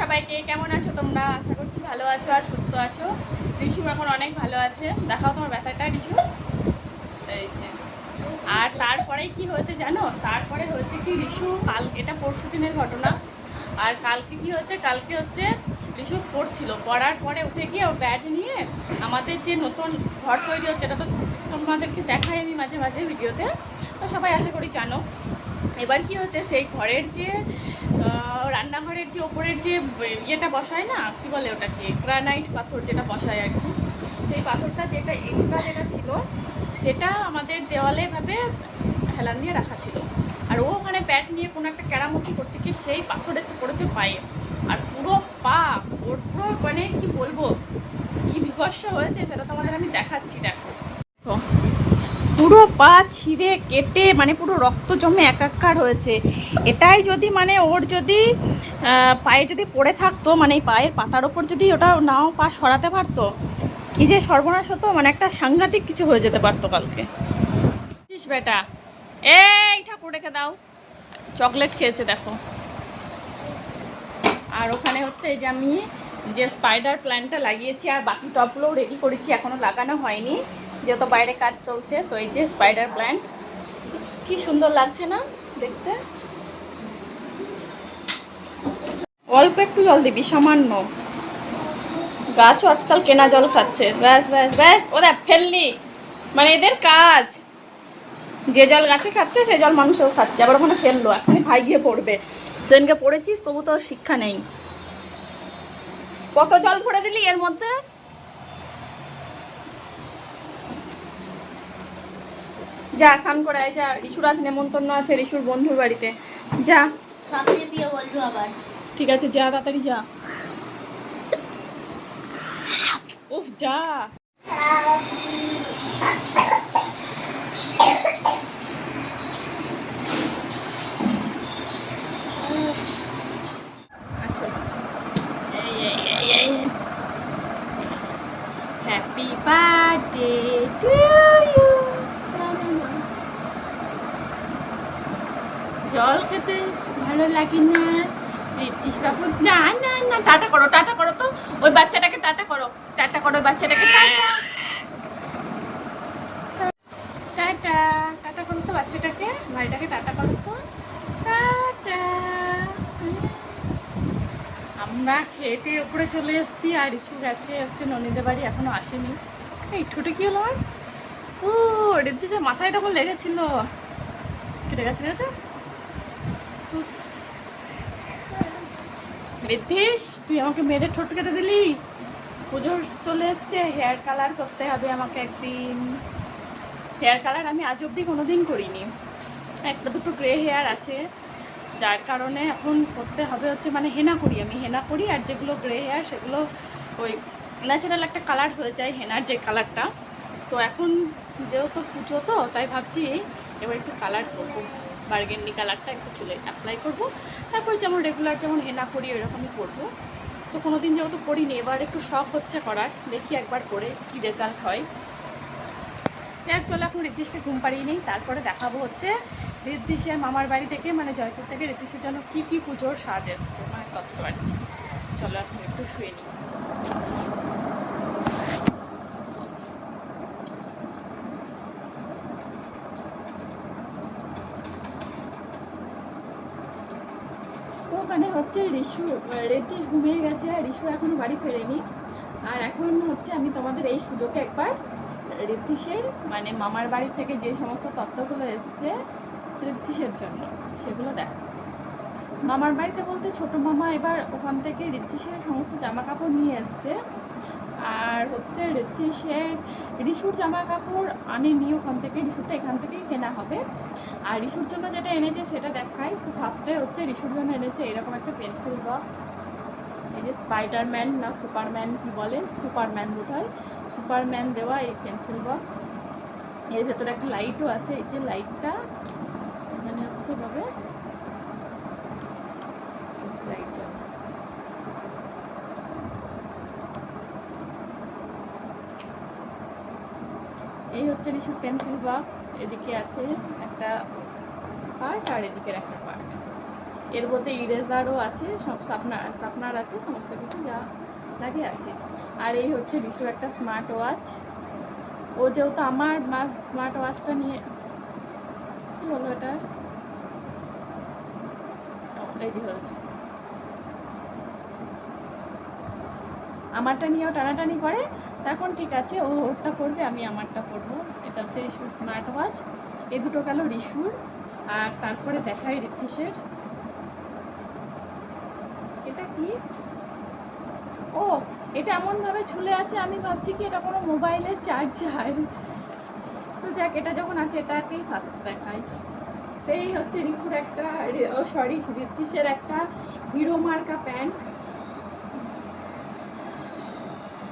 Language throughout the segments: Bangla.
সবাইকে, কেমন আছো তোমরা? আশা করছি ভালো আছো আর সুস্থ আছো। রিশু এখন অনেক ভালো আছে। দেখাও তোমার ব্যথাটা, রিশু। এই যে। আর তারপরে কি হয়েছে জানো? তারপরে হচ্ছে কি, রিশু, কাল, এটা পরশু দিনের ঘটনা। আর কালকে কি হচ্ছে কালকে হচ্ছে রিশু পড়ছিল। পড়ার পরে উঠে গিয়ে ও ব্যাট নিয়ে আমাদের যে নতুন ঘর তৈরি হচ্ছে, এটা তো তোমাদেরকে দেখাই আমি মাঝে মাঝে ভিডিওতে। তো সবাই আশা করি জানো। এবার কি হচ্ছে, সেই ঘরের যে রান্নাঘরের যে ওপরের যে ইয়েটা বসায় না, কি বলে ওটাকে, গ্রানাইট পাথর যেটা বসায় আর কি, সেই পাথরটা যেটা এক্সট্রা যেটা ছিল, সেটা আমাদের দেওয়ালে ভাবে হেলান দিয়ে রাখা ছিল। আর ও ওখানে ব্যাট নিয়ে কোনো একটা কেরামতি করতে গিয়ে সেই পাথর এসে পড়েছে পায়ে। আর পুরো পা, ওর পুরো মানে কি বলব, কি বিভৎস হয়েছে সেটা তোমাদের আমি দেখাচ্ছি, দেখো। পুরো পা ছিঁড়ে কেটে মানে পুরো রক্ত জমে একাকার হয়েছে। এটাই যদি মানে ওর যদি পায়ে যদি পড়ে থাকতো মানে পায়ের পাতার ওপর যদি ওটা নাও পা সরাতে পারতো, কি যে সর্বনাশ হতো মানে একটা সাংঘাতিক কিছু হয়ে যেতে পারতো কালকে। বেটা। এই রেখে দাও। চকলেট খেয়েছে, দেখো। আর ওখানে হচ্ছে এই যে আমি যে স্পাইডার প্ল্যানটা লাগিয়েছি, আর বাকি টপগুলোও রেডি করেছি এখনও লাগানো হয়নি। যেহেতু বাইরে কাজ চলছে, তো এই যে স্পাইডার প্ল্যান্ট কি সুন্দর লাগছে না দেখতে? অল্প একটু জল দিবি, সামান্য। গাছও আজকাল কেনা জল খাচ্ছে। ব্যাস ব্যাস ব্যাস ওরা ফেললি। মানে এদের কাজ। যে জল গাছে খাচ্ছে, সে জল মানুষও খাচ্ছে। আবার ওখানে ফেলল, এখনই ভাই গিয়ে পড়বে। সেদিনকে পড়েছিস তবু তো শিক্ষা নেই। কত জল ভরে দিলি এর মধ্যে? যা স্নান করায় যা ঋষুর আজ নেমন্তন্ন আছে ঋষুর বন্ধুর বাড়িতে। যা। সবচেয়ে প্রিয় বন্ধু আবার। ঠিক আছে যা তাড়াতাড়ি যা। উফ যা আচ্ছা এই এই এই এই হ্যাপি বার্থডে টু ইউ খেতে ভালো লাগে না না না না টাটা করো টাটা করো তো ওই বাচ্চাটাকে টাটা করো টাটা বাচ্চাটাকে টাটা টাটা করো তো বাচ্চাটাকে ভাইটাকে টাটা টাটা আমরা খেটে উপরে চলে এসেছি, আর ইস্যু গেছে, হচ্ছে ননীদের বাড়ি, এখনও আসেনি। এই ঠোঁটে কি হলো? ও রিদ্দিসের মাথায় তখন লেগেছিল। কেটে গেছে গেছে রিদ্ধিস তুই আমাকে মেয়েদের ঠোঁট কেটে দিলি? পুজো চলে এসছে হেয়ার কালার করতে হবে আমাকে একদিন। হেয়ার কালার আমি আজ অবধি কোনোদিন করিনি। একটা দুটো গ্রে হেয়ার আছে, যার কারণে এখন করতে হবে হচ্ছে মানে হেনা করি আমি, হেনা করি আর যেগুলো গ্রে হেয়ার সেগুলো ওই ন্যাচারাল একটা কালার হয়ে যায় হেনার যে কালারটা তো এখন যেহেতু পুজো তো, তাই ভাবছি এবার একটু কালার করব। বার্গেন্ডি কালারটা একটু চুলে অ্যাপ্লাই করব। তারপর যেমন রেগুলার যেমন হেনা করি ওরকমই করব। তো কোনো দিন যেহেতু করিনি, এবার একটু শখ হচ্ছে করার। দেখি একবার করে কি রেজাল্ট হয়। যাক চলো এখন ঋদ্ধিসকে ঘুম পাড়িয়ে নেই। তারপরে দেখাবো হচ্ছে ঋদ্ধিসের মামার বাড়ি থেকে মানে জয়পুর থেকে ঋদ্ধিসের জন্য কী কী পুজোর সাজ এসছে মানে তত্ত্ব আর কি। চলো এখন একটু শুয়ে নিই তো রিশু ঋদ্ধিস ঘুমিয়ে গেছে আর রিশু এখনও বাড়ি ফেরেনি। আর এখন হচ্ছে আমি তোমাদের এই সুযোগে একবার ঋদ্ধিসের মানে মামার বাড়ি থেকে যে সমস্ত তত্ত্বগুলো এসছে ঋদ্ধিসের জন্য, সেগুলো দেখো। মামার বাড়িতে বলতে ছোট মামা এবার ওখান থেকে ঋদ্ধিসের সমস্ত জামা কাপড় নিয়ে এসছে। আর হচ্ছে ঋদ্ধিসের রিশুর জামা কাপড় আনেনি ওখান থেকে, রিশুরটা এখান থেকেই কেনা হবে। আর রিশুর জন্য যেটা এনেছে সেটা দেখাই। তো ফার্স্টে হচ্ছে রিশুর জন্য এনেছে এরকম একটা পেন্সিল বক্স এই যে স্পাইডারম্যান না সুপারম্যান কি বলে? সুপারম্যান বোধ হয় সুপারম্যান দেওয়া এই পেন্সিল বক্স এর ভেতরে একটা লাইটও আছে। এই যে লাইটটা এখানে হচ্ছে এভাবে লাইট জ্বলে। এই হচ্ছে রিসুর পেন্সিল বক্স এদিকে আছে একটা পার্ট আর এদিকের একটা পার্ট এর মধ্যে ইরেজারও আছে, সব সাপনার সাপনার আছে, সমস্ত কিছু যা লাগে আছে। আর এই হচ্ছে বিশুর একটা স্মার্ট ওয়াচ ও যেহেতু আমার মা স্মার্ট ওয়াচটা নিয়ে কী হলো এটার এই হয়েছে। আমারটা নিয়েও টানাটানি করে, তখন ঠিক আছে, ও ওরটা পড়বে আমি আমারটা পড়ব এটা হচ্ছে স্মার্ট ওয়াচ এই দুটো গেল রিসুর, আর তারপরে দেখাই ঋত্বিষের এটা কি? ও, এটা এমনভাবে ঝুলে আছে, আমি ভাবছি কি এটা কোনো মোবাইলের চার্জার তো যাক, এটা যখন আছে, এটাকেই ফার্স্ট দেখাই। তো এই হচ্ছে রিসুর একটা, ও সরি ঋত্বিষের একটা হিরো মার্কা প্যান্ট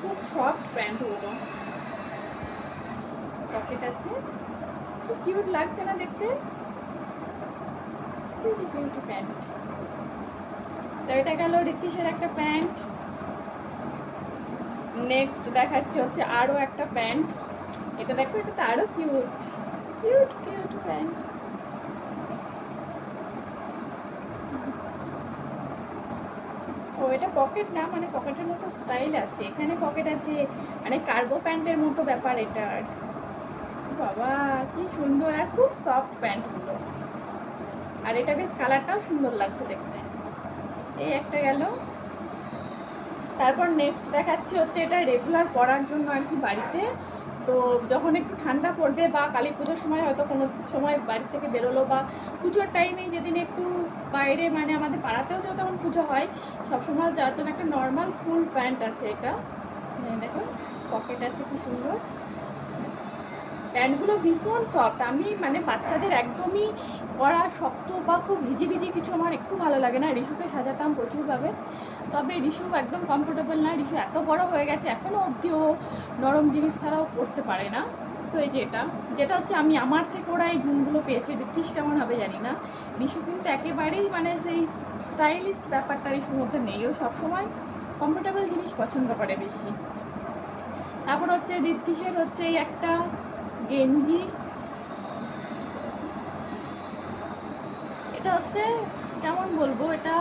খুব সফট প্যান্ট ওগুলো। পকেট আছে। কি কিউট লাগছে না দেখতে? কিউটি কিউটি প্যান্ট তো এটা গেল ঋতিশের একটা প্যান্ট নেক্সট দেখাচ্ছে হচ্ছে আরও একটা প্যান্ট এটা দেখো, এটা তো আরও কিউট কিউট কিউট প্যান্ট ও, এটা পকেট না মানে পকেটের মতো স্টাইল আছে। এখানে পকেট আছে মানে কার্গো প্যান্টের মতো ব্যাপার এটার। বাবা, কি সুন্দর। আর খুব সফট প্যান্টগুলো। আর এটা বেশ কালারটাও সুন্দর লাগছে দেখতে। এই একটা গেল। তারপর নেক্সট দেখাচ্ছি হচ্ছে এটা রেগুলার পরার জন্য আর কি বাড়িতে। তো যখন একটু ঠান্ডা পড়বে বা কালী পুজোর সময় হয়তো কোনো সময় বাড়ি থেকে বেরোলো বা পুজোর টাইমে যেদিন একটু বাইরে মানে আমাদের পাড়াতেও যখন তখন পুজো হয়, সবসময় যাওয়ার জন্য একটা নর্মাল ফুল প্যান্ট আছে এটা। দেখো পকেট আছে কি সুন্দর। প্যান্টগুলো ভীষণ সফট আমি মানে বাচ্চাদের একদমই করা শক্ত বা খুব ভিজি ভিজি কিছু আমার একটু ভালো লাগে না। রিশুকে সাজাতাম প্রচুরভাবে। তবে রিশু একদম কমফোর্টেবল না। রিশু এত বড় হয়ে গেছে এখনও অবধি ও নরম জিনিস ছাড়াও পড়তে পারে না। তো এই যে এটা। যেটা হচ্ছে আমি আমার থেকে ওরা এই গুণগুলো পেয়েছে। ঋত্বিশ কেমন হবে জানি না। রিশু কিন্তু একেবারেই মানে সেই স্টাইলিস্ট ব্যাপারটা রিশুর মধ্যে নেই। ও সবসময় কমফোর্টেবল জিনিস পছন্দ করে বেশি। তারপর হচ্ছে ঋত্বিশের হচ্ছে এই একটা গেঞ্জি। এটা হচ্ছে, কেমন বলব, এটা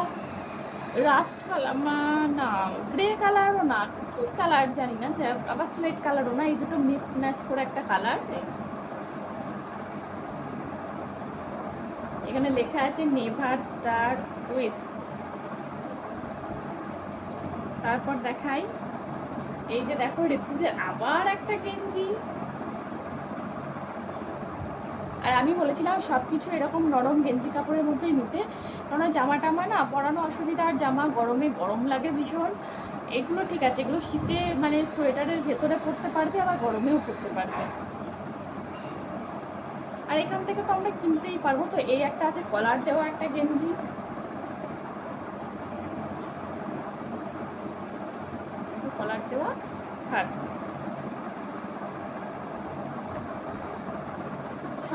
রাস্ট কালার মা, না গ্রে কালারও না, কি কালার জানি না, যে আবার স্লেট কালারও না, এই দুটো মিক্স ম্যাচ করে একটা কালার এখানে লেখা আছে, নেভার স্টার উইস। তারপর দেখাই, এই যে দেখো ঋতুজের আবার একটা গেঞ্জি। আর আমি বলেছিলাম সব কিছু এরকম নরম গেঞ্জি কাপড়ের মধ্যেই নিতে। কারণ জামা টামা না পরানো অসুবিধা, আর জামা গরমে গরম লাগে ভীষণ। এগুলো ঠিক আছে, এগুলো শীতে মানে সোয়েটারের ভেতরে পরতে পারবে, আবার গরমেও পরতে পারবে। আর এখান থেকে তো আমরা কিনতেই পারব। তো এই একটা আছে, কলার দেওয়া একটা গেঞ্জি। কলার দেওয়া থাক।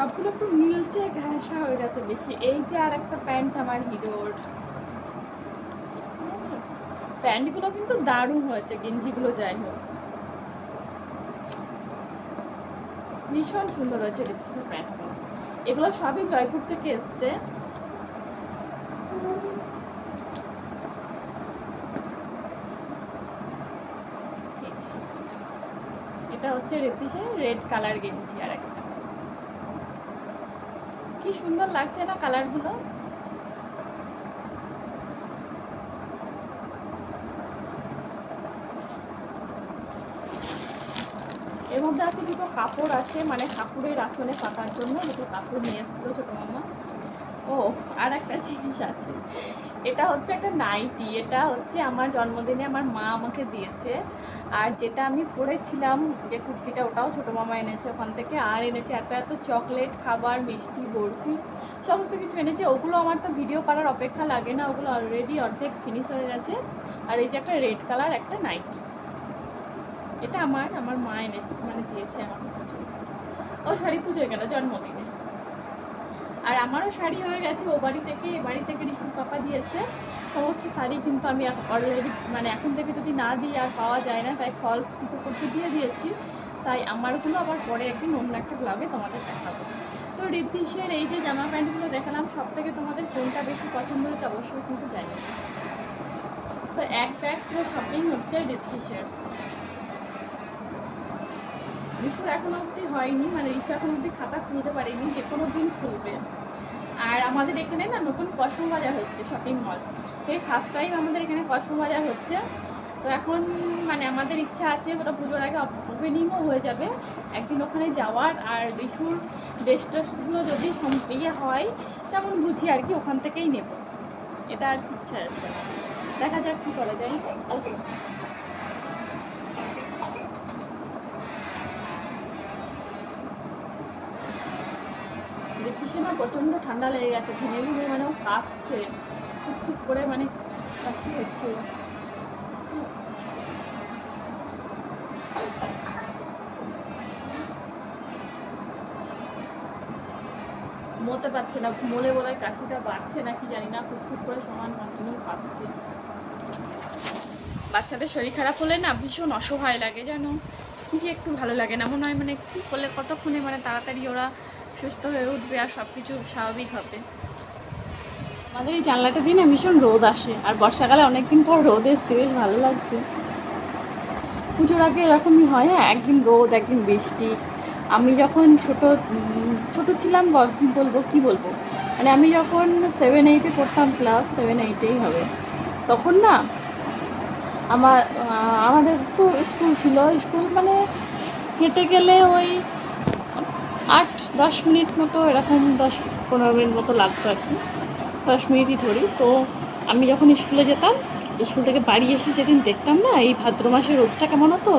সবগুলো একটু নীলচে ঘাসা হয়ে গেছে বেশি। এই যে আর একটা প্যান্ট আমার হিরোর। প্যান্টগুলো কিন্তু দারুণ হয়েছে, গেঞ্জিগুলো যাই হোক। ভীষণ সুন্দর হয়েছে রিক্সের প্যান্টগুলো। এগুলো সবই জয়পুর থেকে এসছে। এটা হচ্ছে রেতিসে রেড কালার গেঞ্জি আর একটা সুন্দর লাগছে না কালারগুলো? এর মধ্যে আছে দুটো কাপড় আছে মানে ঠাকুরের আসনে পাকার জন্য দুটো কাপড় নিয়ে এসেছিল ছোটো মামা। ও আর একটা জিনিস আছে। এটা হচ্ছে একটা নাইটি, এটা হচ্ছে আমার জন্মদিনে আমার মা আমাকে দিয়েছে। আর যেটা আমি পরেছিলাম যে কুর্তিটা ওটাও ছোটো মামা এনেছে ওখান থেকে, আর এনেছে এত এত চকলেট, খাবার, মিষ্টি, বরফি, সমস্ত কিছু এনেছে। ওগুলো আমার তো ভিডিও করার অপেক্ষা লাগে না, ওগুলো অলরেডি অর্ধেক ফিনিশ হয়ে গেছে। আর এই যে একটা রেড কালার একটা নাইটি। এটা আমার আমার মা এনেছে মানে দিয়েছে পুজোয়। ও শাড়ি পুজোয় গেল, জন্মদিনে। আর আমারও শাড়ি হয়ে গেছে, ও বাড়ি থেকে, এ বাড়ি থেকে রিসুর পাপা দিয়েছে। সমস্ত শাড়ি কিন্তু আমি অলরেডি মানে এখন থেকে যদি না দিই আর পাওয়া যায় না, তাই ফলস পিকো করতে দিয়ে দিয়েছি। তাই আমারগুলো আবার পরে একদিন অন্য একটা ব্লগে তোমাদের দেখাবো। তো ঋদ্ধিসের এই যে জামা প্যান্টগুলো দেখালাম সব থেকে তোমাদের কোনটা বেশি পছন্দ হয়েছে অবশ্যই কিন্তু জানি তো এক ব্যাগ পুরো শপিং হচ্ছে ঋদ্ধিসের রিসুর এখনও অবধি হয়নি মানে রিসু এখনও অবধি খাতা খুলতে পারেনি যে কোনো দিন খুলবে। আমাদের এখানে না নতুন কসম বাজার হচ্ছে শপিং মল তো এই ফার্স্ট টাইম আমাদের এখানে কসম বাজার হচ্ছে। তো এখন মানে আমাদের ইচ্ছা আছে ওটা পুজোর আগে ওপেনিংও হয়ে যাবে। একদিন ওখানে যাওয়ার আর রিসুর ড্রেস ট্রেসগুলো যদি ইয়ে হয়, তেমন বুঝি আর কি, ওখান থেকেই নেব। এটা আর ইচ্ছা আছে। দেখা যাক কী করা যায় ওকে দেখতেছি না প্রচণ্ড ঠান্ডা লেগে গেছে ঘুমে ঘুমে মানে ও কাশছে। খুব খুব করে মানে কাশি হচ্ছে। ঘুমোতে পারছে না, ঘুমোলে হয় কাশিটা বাড়ছে না, কি জানি না, খুব খুব করে সমান কন্টিনিউ কাশছে। বাচ্চাদের শরীর খারাপ হলে না ভীষণ অসহায় লাগে জানো, কি যে একটু ভালো লাগে না, মনে হয় মানে কী করলে কতক্ষণে মানে তাড়াতাড়ি ওরা সুস্থ হয়ে উঠবে আর সব কিছু স্বাভাবিক হবে। আমাদের এই জানলাটা দিয়ে না ভীষণ রোদ আসে, আর বর্ষাকালে অনেকদিন পর রোদ এসছে, বেশ ভালো লাগছে। পুজোর আগে এরকমই হয় হ্যাঁ একদিন রোদ, একদিন বৃষ্টি। আমি যখন ছোট ছোট ছিলাম বলব, কি বলব? মানে আমি যখন সেভেন এইটে পড়তাম ক্লাস সেভেন এইটেই হবে, তখন না আমার আমাদের তো স্কুল ছিল স্কুল মানে হেঁটে গেলে ওই দশ মিনিট মতো, এরকম দশ পনেরো মিনিট মতো লাগতো আর কি। দশ মিনিটই ধরি। তো আমি যখন স্কুলে যেতাম, স্কুল থেকে বাড়ি এসে যেদিন দেখতাম না, এই ভাদ্র মাসের রোদটা কেমন হতো,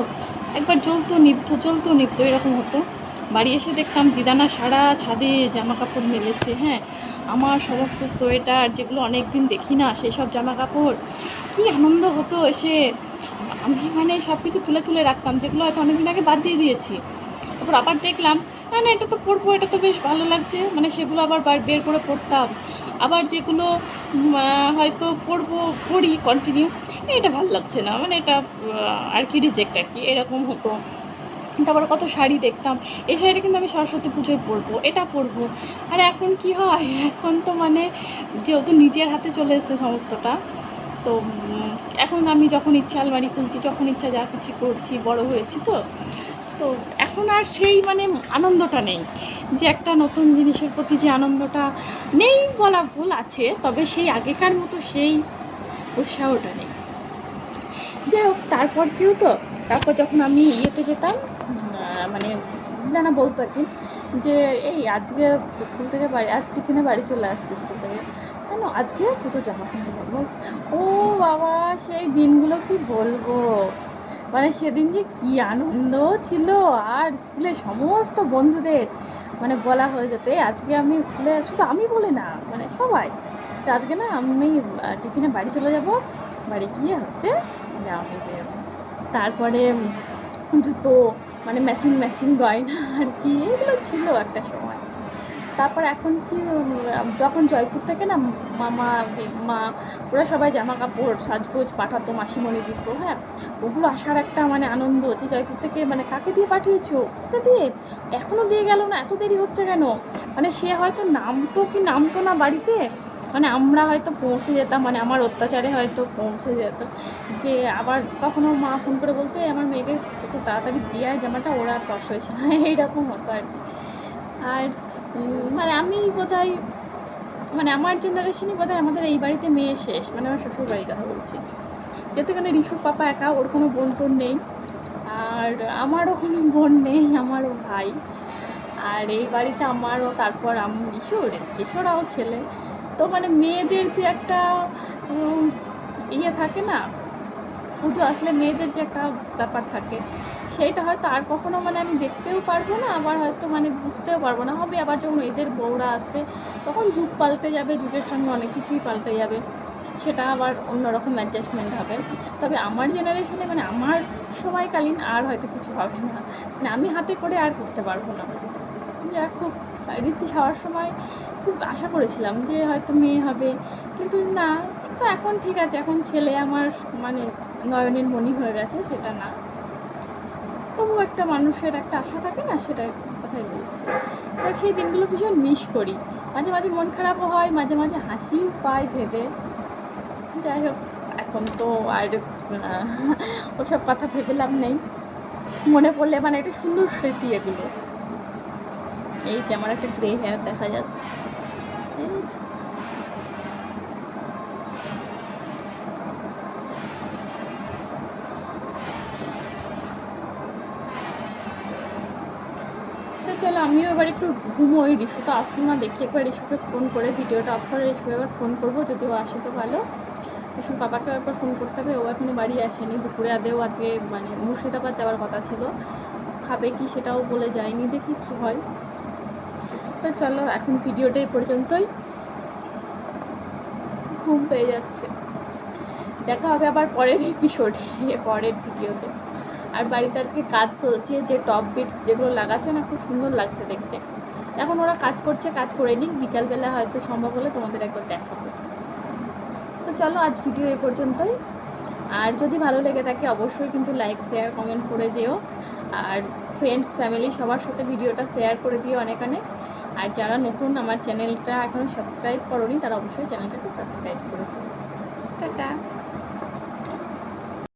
একবার জ্বলতো, নিভতো জ্বলতো, নিভতো, এরকম হতো। বাড়ি এসে দেখতাম দিদানা সারা ছাদে জামা কাপড় মেলেছে হ্যাঁ। আমার সমস্ত সোয়েটার যেগুলো অনেক দিন দেখি না, সেই সব জামা কাপড় কী আনন্দ হতো এসে। আমি মানে সব কিছু তুলে তুলে রাখতাম, যেগুলো হয়তো অনেকদিন আগে বাদ দিয়ে দিয়েছি। তারপর আবার দেখলাম না না, এটা তো পড়ব, এটা তো বেশ ভালো লাগছে। মানে সেগুলো আবার বার- করে পড়তাম। আবার যেগুলো হয়তো পড়ব, পড়ি কন্টিনিউ এটা ভালো লাগছে না। মানে এটা আর কি রিজেক্ট আর কি, এরকম হতো। তারপরে কত শাড়ি দেখতাম। এই শাড়িটা কিন্তু আমি সরস্বতী পুজোয় পরবো, এটা পরবো। আর এখন কি হয়? এখন তো মানে যেহেতু নিজের হাতে চলে এসেছে সমস্তটা, তো এখন আমি যখন ইচ্ছা আলমারি খুলছি, যখন ইচ্ছা যা কিছু করছি, বড় হয়েছি তো তো এখন আর সেই মানে আনন্দটা নেই যে একটা নতুন জিনিসের প্রতি যে আনন্দটা নেই বলা ভুল আছে, তবে সেই আগেকার মতো সেই উৎসাহটা নেই। যাই হোক, তারপর কি হতো? তারপর যখন আমি ইয়েতে যেতাম মানে জানা বলতো আর কি, যে এই আজকে স্কুল থেকে বাড়ি, আজ টিফিনে বাড়ি চলে আসবে স্কুল থেকে। কেন? আজকে পুজো জামা কিনতে যাব। ও বাবা, সেই দিনগুলো কি বলব? মানে সেদিন যে কি আনন্দ ছিল আর স্কুলে সমস্ত বন্ধুদের মানে বলা হয়ে যেত আজকে আমি স্কুলে শুধু আমি বলে না মানে সবাই। তো আজকে না আমি টিফিনে বাড়ি চলে যাব। বাড়ি গিয়ে হচ্ছে কিনতে যাব তারপরে জুতো মানে ম্যাচিং ম্যাচিং গয়না আর কি, এগুলো ছিল একটা সময়। তারপর এখন কি যখন জয়পুর থেকে না মামা, মা, ওরা সবাই জামা কাপড় সাজগোজ পাঠাতো মাসিমণি দিত হ্যাঁ? ওগুলো আসার একটা মানে আনন্দ যে জয়পুর থেকে মানে কাকে দিয়ে পাঠিয়েছো? ওকে দিয়ে? এখনও দিয়ে গেল না? এত দেরি হচ্ছে কেন? মানে সে হয়তো নামতো কি নামতো না বাড়িতে? মানে আমরা হয়তো পৌঁছে যেতাম মানে আমার অত্যাচারে হয়তো পৌঁছে যেত যে আবার কখনো মা ফোন করে বলতে আমার মেয়েকে একটু তাড়াতাড়ি দিয়ে জামাটা, ওরা তস হয়েছে না। এইরকম হতো আর কি। আর মানে আমি বোধহয় মানে আমার জেনারেশনই বোধহয় আমাদের এই বাড়িতে মেয়ে শেষ মানে আমার শ্বশুর বাড়ির কথা বলছি। যেহেতু এখানে রিসুর পাপা একা, ওর কোনো বোন টোন নেই। আর আমারও কোনো বোন নেই, আমারও ভাই। আর এই বাড়িতে আমারও, তারপর আমি রিসুর রিসুরাও ছেলে। তো মানে মেয়েদের যে একটা ইয়ে থাকে না পুজো আসলে মেয়েদের যে একটা ব্যাপার থাকে, সেইটা হয়তো আর কখনো মানে আমি দেখতেও পারব না, আবার হয়তো মানে বুঝতেও পারব না। হবে আবার যখন এদের বউরা আসবে, তখন যুগ পাল্টে যাবে, যুগের সঙ্গে অনেক কিছুই পাল্টে যাবে, সেটা আবার অন্যরকম অ্যাডজাস্টমেন্ট হবে। তবে আমার জেনারেশনে মানে আমার সময়কালীন আর হয়তো কিছু হবে না। মানে আমি হাতে করে আর করতে পারব না। যা খুব রীতি হওয়ার সময় খুব আশা করেছিলাম যে হয়তো মেয়ে হবে, কিন্তু না তো এখন ঠিক আছে, এখন ছেলে আমার মানে নয়নের মণি হয়ে গেছে, সেটা না। তবু একটা মানুষের একটা আশা থাকে না কথা কথাই বলছি। তো সেই দিনগুলো ভীষণ মিস করি। মাঝে মাঝে মন খারাপও হয়, মাঝে মাঝে হাসিও পাই ভেবে। যাই হোক, এখন তো আর ওসব কথা ভেবে লাভ নেই। মনে পড়লে মানে একটা সুন্দর স্মৃতি এগুলো। এই যে আমার একটা গ্রে হেয়ার দেখা যাচ্ছে। এই চলো আমিও এবার একটু ঘুমোই। রিশু তো আসলো না দেখি, একবার রিশুকে ফোন করে, ভিডিওটা অফ করে, রিশু এবার ফোন করব যদি ও আসে তো ভালো। রিশুর বাবাকেও একবার ফোন করতে হবে, ও এখনও বাড়ি আসেনি। দুপুরে আদেও আজকে মানে মুর্শিদাবাদ যাওয়ার কথা ছিল। খাবে কি সেটাও বলে যায়নি, দেখি কি হয়। তো চলো, এখন ভিডিওটা এই পর্যন্তই। ঘুম পেয়ে যাচ্ছে। দেখা হবে আবার পরের এপিসোডে পরের ভিডিওতে আর বাড়িতে আজকে কাজ চলছে, যে টপ বিটস যেগুলো লাগাচ্ছে না, খুব সুন্দর লাগছে দেখতে। এখন ওরা কাজ করছে, কাজ করে নিক, বিকালবেলা হয়তো সম্ভব হলে তোমাদের একবার দেখাবো। তো চলো, আজ ভিডিও এ পর্যন্তই। আর যদি ভালো লেগে থাকে, অবশ্যই কিন্তু লাইক শেয়ার কমেন্ট করে যেও। আর ফ্রেন্ডস ফ্যামিলি সবার সাথে ভিডিওটা শেয়ার করে দিও অনেক অনেক। আর যারা নতুন আমার চ্যানেলটা এখনও সাবস্ক্রাইব করনি, তারা অবশ্যই চ্যানেলটাকে সাবস্ক্রাইব করে দিও। টাটা।